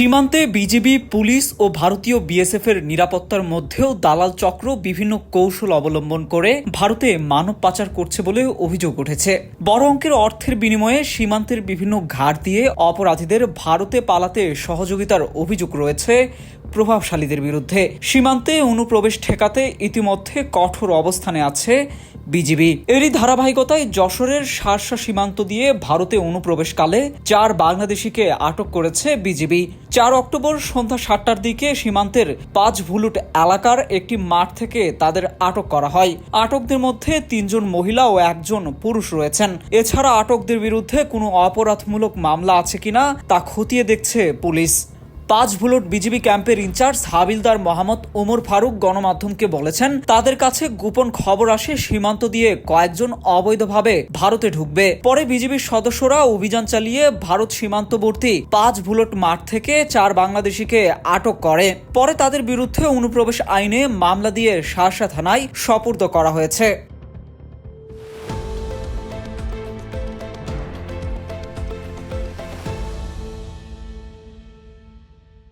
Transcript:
সীমান্তে BGB, police ও ভারতীয় BSF এর নিরাপত্তার মধ্যেও দালাল চক্র বিভিন্ন কৌশল অবলম্বন করে ভারতে মানব পাচার করছে বলে অভিযোগ উঠেছে। বড় অঙ্কের অর্থের বিনিময়ে সীমান্তের বিভিন্ন ঘাট দিয়ে অপরাধীদের ভারতে পালাতে সহযোগিতার অভিযোগ রয়েছে প্রভাবশালীদের বিরুদ্ধে। সীমান্তে অনুপ্রবেশ ঠেকাতে ইতিমধ্যে কঠোর অবস্থানে আছে বিজিবি। এরই ধারাবাহিকতায় যশোরের শার্শা সীমান্ত দিয়ে ভারতে অনুপ্রবেশকালে চার বাংলাদেশিকে আটক করেছে বিজিবি। চার অক্টোবর সন্ধ্যা সাতটার দিকে সীমান্তের পাঁচ ভুলুট এলাকার একটি মাঠ থেকে তাদের আটক করা হয়। আটকদের মধ্যে তিনজন মহিলা ও একজন পুরুষ রয়েছেন। এছাড়া আটকদের বিরুদ্ধে কোনো অপরাধমূলক মামলা আছে কিনা তা খতিয়ে দেখছে পুলিশ। পাঁচ ভুলট বিজিবি ক্যাম্পের ইনচার্জ হাবিলদার মোহাম্মদ ওমর ফারুক গণমাধ্যমকে বলেছেন, তাদের কাছে গোপন খবর আসে সীমান্ত দিয়ে কয়েকজন অবৈধভাবে ভারতে ঢুকবে। পরে বিজিবির সদস্যরা অভিযান চালিয়ে ভারত সীমান্তবর্তী পাঁচ ভুলট মাঠ থেকে চার বাংলাদেশিকে আটক করে। পরে তাদের বিরুদ্ধে অনুপ্রবেশ আইনে মামলা দিয়ে শাসা থানায় সপর্দ করা হয়েছে।